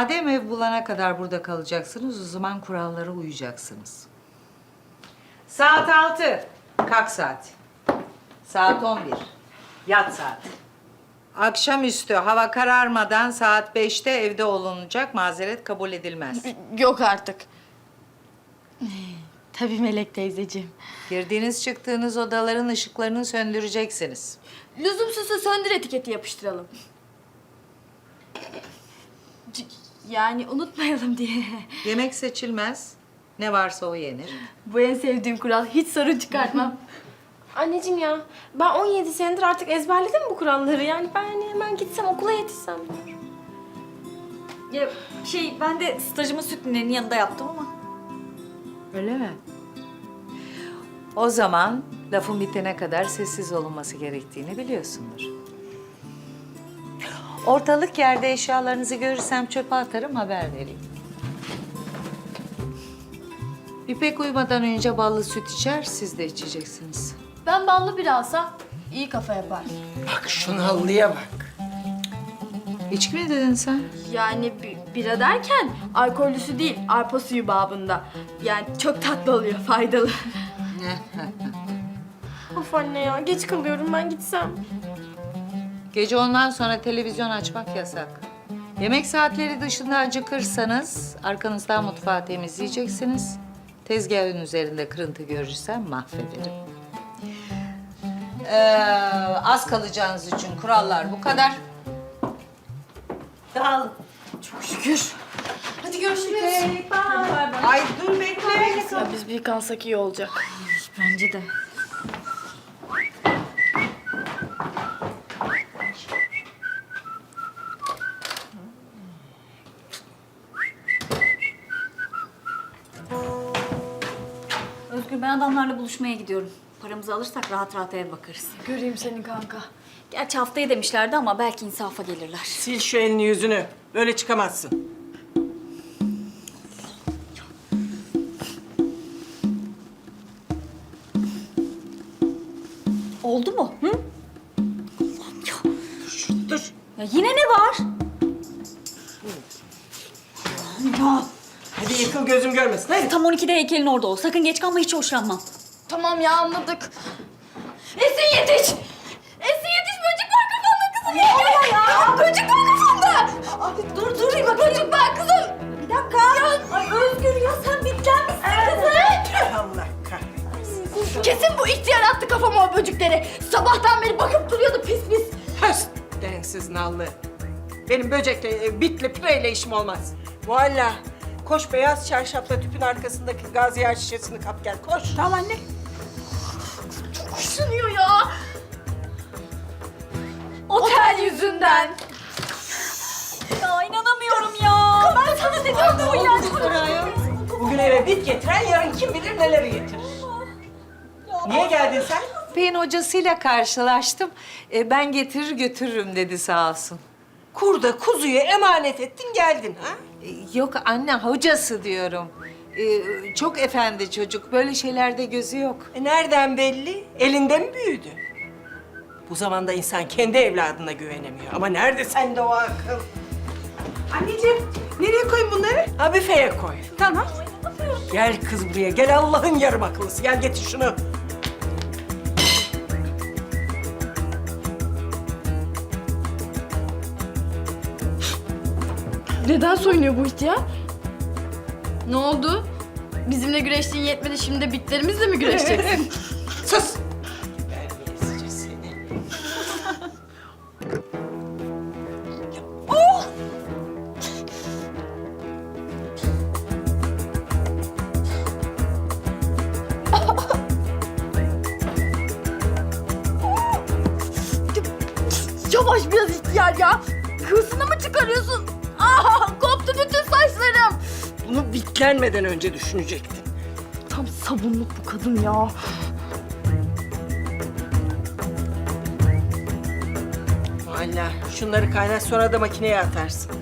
Madem ev bulana kadar burada kalacaksınız, o zaman kurallara uyacaksınız. Saat altı, kalk saat. Saat on bir, yat saat. Akşamüstü hava kararmadan saat beşte evde olunacak, mazeret kabul edilmez. Yok artık. Tabii Melek teyzeciğim. Girdiğiniz çıktığınız odaların ışıklarını söndüreceksiniz. Lüzumsuzsa söndür etiketi yapıştıralım. Yani unutmayalım diye. Yemek seçilmez, ne varsa o yenir. Bu en sevdiğim kural. Hiç sorun çıkartmam. Anneciğim ya ben 17 senedir artık ezberledim bu kuralları. Yani ben hani hemen gitsem okula yetişsem. Ya şey ben de stajımı süt ninenin yanında yaptım ama. Öyle mi? O zaman lafın bitene kadar sessiz olunması gerektiğini biliyorsundur. Ortalık yerde eşyalarınızı görürsem çöpe atarım haber vereyim. İpek uyumadan önce ballı süt içer, siz de içeceksiniz. Ben ballı bir alsam iyi kafa yapar. Bak şu nallıya bak. İçki mi dedin sen? Yani bi- bira derken alkollüsü değil, arpa suyu babında. Yani çok tatlı oluyor, faydalı. Of anne ya geç kalıyorum ben gitsem. Gece ondan sonra televizyon açmak yasak. Yemek saatleri dışında acıkırsanız arkanızdan mutfağı temizleyeceksiniz. Tezgahın üzerinde kırıntı görürsem mahvederim. Ee, az kalacağınız için kurallar bu kadar. Dağılın. Hadi görüşürüz. Ay dur bekle. Ya biz bir kalsak iyi olacak. Bence de. Ben adamlarla buluşmaya gidiyorum. Paramızı alırsak rahat rahat eve bakarız. Göreyim seni kanka. Gerçi haftaya demişlerdi ama belki insafa gelirler. Sil şu elini yüzünü. Böyle çıkamazsın. Oldu mu? Hı? Dur. Ya yine ne var? Yıkıl gözüm görmesin. Hadi. Tam 12'de heykelin orada ol. Sakın geç kalma hiç hoşlanmam. Tamam ya anladık. Esin yetiş! Esin yetiş böcek var kafanda kızım. Ne oluyor ya? Böcek var kafanda. dur dur bak böcek var kızım. Bir dakika. Ya, ay Özgür ya sen bitlenmişsin kızım. Allah kahretsin. Kesin bu ihtiyar attı kafama o böcekleri. Sabahtan beri bakıp duruyordu pis pis. Höst densiz nallı. Benim böcekle, e, bitle, pireyle işim olmaz. Mualla. Koş beyaz çarşafla tüpün arkasındaki gaz yağı şişesini kap gel. Koş. Tamam anne. Kuşanıyor ya. Otel yüzünden. Ya inanamıyorum ya. Ben sana dedim bu ya. Bugün eve bit getiren yarın kim bilir neleri getirir. Niye geldin sen? İpek'in hocasıyla karşılaştım. E, ben getirir götürürüm dedi sağ olsun. Kurda kuzuyu emanet ettin geldin ha? E, Yok anne hocası diyorum. E, çok efendi çocuk. Böyle şeylerde gözü yok. E nereden belli? Elinde mi büyüdü? Bu zamanda insan kendi evladına güvenemiyor. Ama nerede sende o akıl? Anneciğim, nereye koyayım bunları? Ha büfeye koy. Tamam. Gel kız buraya, gel Allah'ın yarım akıllısı. Gel getir şunu. Neden soyunuyor bu ihtiyar? Ne oldu? Bizimle güreştiğin yetmedi şimdi de bitlerimizle mi güreşeceksin? Sus! Yavaş biraz ihtiyar ya. Kılsını mı çıkarıyorsun? Bunu bitlenmeden önce düşünecektin. Tam sabunluk bu kadın ya. Valla şunları kaynat sonra da makineye atarsın.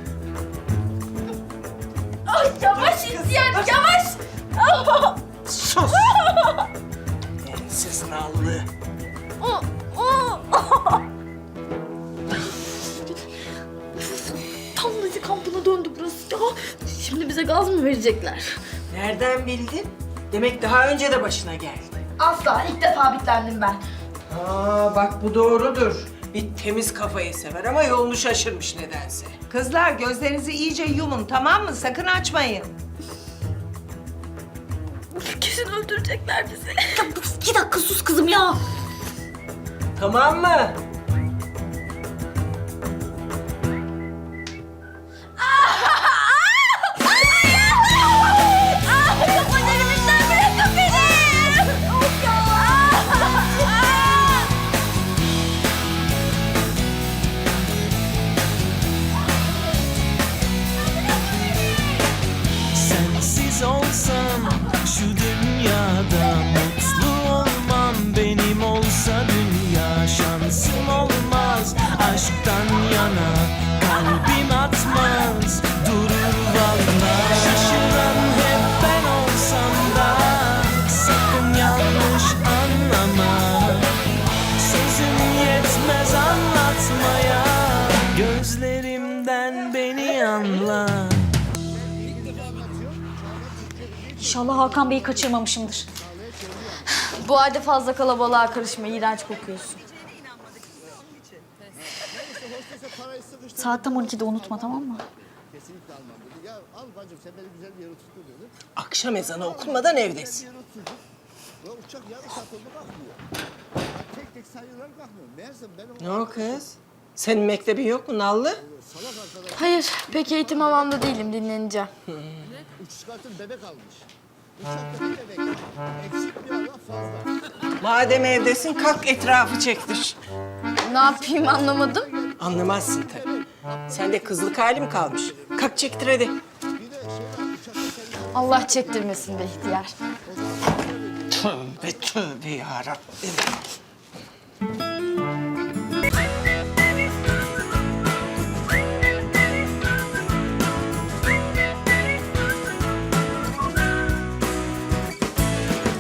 Ay yavaş ihtiyar yavaş. Sus! Ensiz nallı. Tam Nazi kampına döndü burası ya. gaz mı verecekler? Nereden bildin? Demek daha önce de başına geldi. Asla ilk defa bitlendim ben. Aa bak bu doğrudur. Bir temiz kafayı sever ama yolunu şaşırmış nedense. Kızlar gözlerinizi iyice yumun tamam mı? Sakın açmayın. Kesin öldürecekler bizi. İki dakika sus kızım ya. Tamam mı? Aşktan yana Kalbim atmaz durur valla Şaşıran hep ben olsam da Sakın yanlış anlama Sözüm yetmez anlatmaya Gözlerimden beni anla İnşallah Hakan Bey'i kaçırmamışımdır. Bu halde fazla kalabalığa karışma. iğrenç kokuyorsun. Saat tam 12'de unutma tamam mı? Kesinlikle almam dedi. Ya al bacım sen beni güzel bir yere tuttur dedi. Akşam ezanı okunmadan evdesin. Yere. Ya uçak yarım saat oldu kalkmıyor. Tek tek sayılar kalkmıyor. Meğerse ben Ne o kız? Senin mektebin yok mu Nallı? Hayır, pek eğitim havamda değilim. Dinleneceğim. bebek almış. Uçakta bir bebek. Eksik bir Allah fazla. Madem evdesin kalk etrafı çektir. Ne yapayım anlamadım. Anlamazsın tabii. Sende kızlık halim kalmış. Kalk çektir hadi. Allah çektirmesin be ihtiyar. Tövbe tövbe yarabbim.